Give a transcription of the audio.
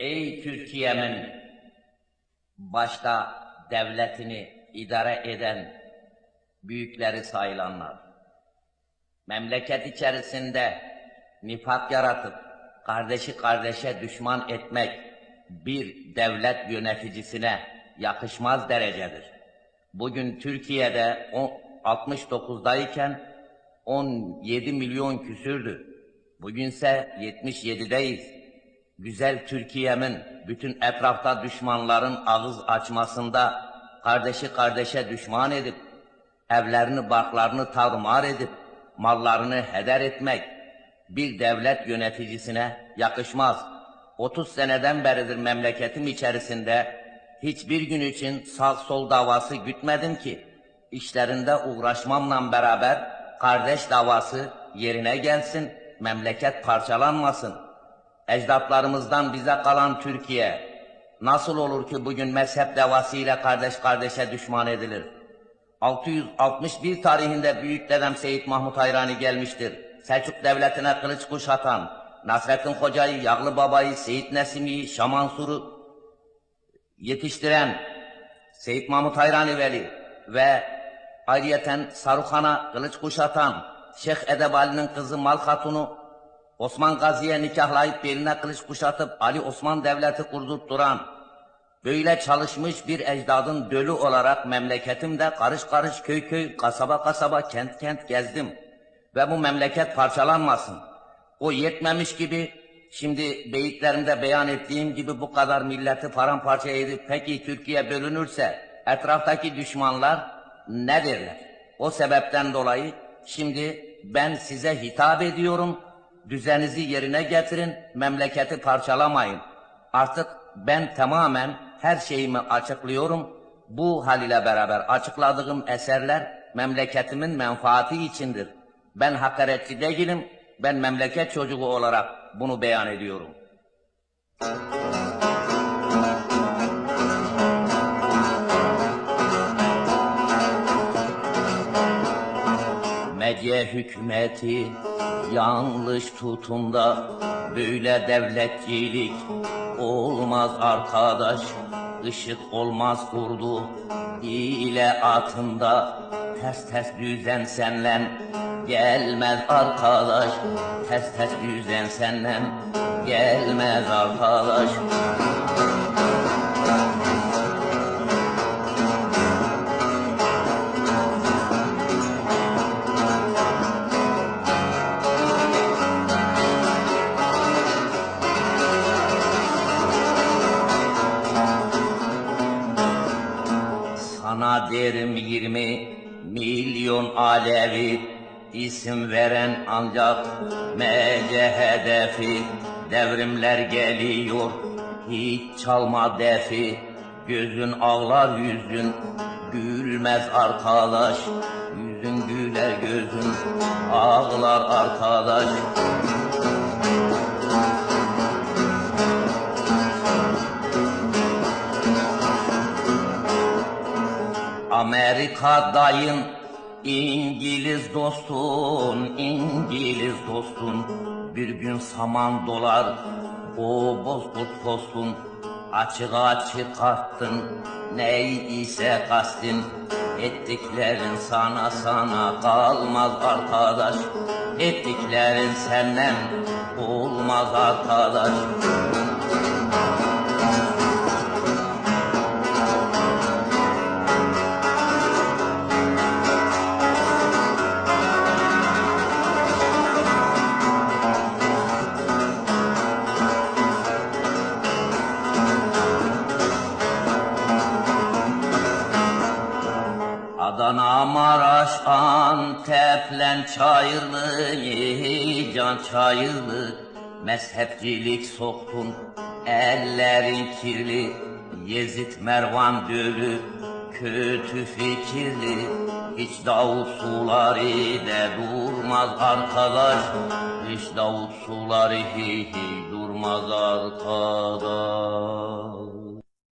Ey Türkiye'min başta devletini idare eden büyükleri sayılanlar. Memleket içerisinde nifak yaratıp kardeşi kardeşe düşman etmek bir devlet yöneticisine yakışmaz derecedir. Bugün Türkiye'de o 69'dayken 17 milyon küsürdü. Bugünse 77'deyiz. Güzel Türkiye'min bütün etrafta düşmanların ağız açmasında kardeşi kardeşe düşman edip evlerini barklarını tarumar edip mallarını heder etmek bir devlet yöneticisine yakışmaz. 30 seneden beridir memleketim içerisinde hiçbir gün için sağ sol davası gütmedim ki işlerinde uğraşmamla beraber kardeş davası yerine gelsin, memleket parçalanmasın. Ecdatlarımızdan bize kalan Türkiye nasıl olur ki bugün mezhep davasıyla kardeş kardeşe düşman edilir? 661 tarihinde büyük dedem Seyit Mahmut Hayrani gelmiştir. Selçuk devletine kılıç kuşatan, Nasrettin Hoca'yı, Yağlı Baba'yı, Seyit Nesimi'yi, Şamansur'u yetiştiren Seyit Mahmut Hayrani Veli ve ayrıyeten Sarukhan'a kılıç kuşatan Şeyh Edebali'nin kızı Mal Hatun'u Osman Gazi'ye nikahlayıp beline kılıç kuşatıp Ali Osman Devleti kurdurtturan, böyle çalışmış bir ecdadın dölü olarak memleketimde karış karış köy köy, kasaba kasaba, kent kent gezdim. Ve bu memleket parçalanmasın. O yetmemiş gibi, şimdi beyitlerimde beyan ettiğim gibi bu kadar milleti paramparça edip peki Türkiye bölünürse etraftaki düşmanlar ne derler? O sebepten dolayı şimdi ben size hitap ediyorum düzenizi yerine getirin, memleketi parçalamayın. Artık ben tamamen her şeyimi açıklıyorum. Bu hal ile beraber açıkladığım eserler memleketimin menfaati içindir. Ben hakaretçi değilim, ben memleket çocuğu olarak bunu beyan ediyorum. Medya hükümeti yanlış tutunda böyle devletçilik olmaz arkadaş. Işık olmaz kurdu ile atında ters ters düzen senlen gelmez arkadaş ters ters düzen senlen gelmez arkadaş derim 20 milyon alevi. İsim veren ancak mece hedefi. Devrimler geliyor hiç çalma defi. Gözün ağlar yüzün gülmez arkadaş. Yüzün güler gözün ağlar arkadaş Amerika'dayım İngiliz dostun, İngiliz dostun. Bir gün saman dolar o bozkurt postun Açığa çıkarttın ney ise kastın? Ettiklerin sana sana kalmaz arkadaş. Ettiklerin senden olmaz arkadaş Adana, Maraş, Anteplen Çayırlı, can Çayırlı. Mezhepcilik soktun, ellerin kirli. Yezid Mervan dölü, kötü fikirli. Hiç Davut suları de durmaz arkadaş. Hiç Davut suları hi hi durmaz arkadaş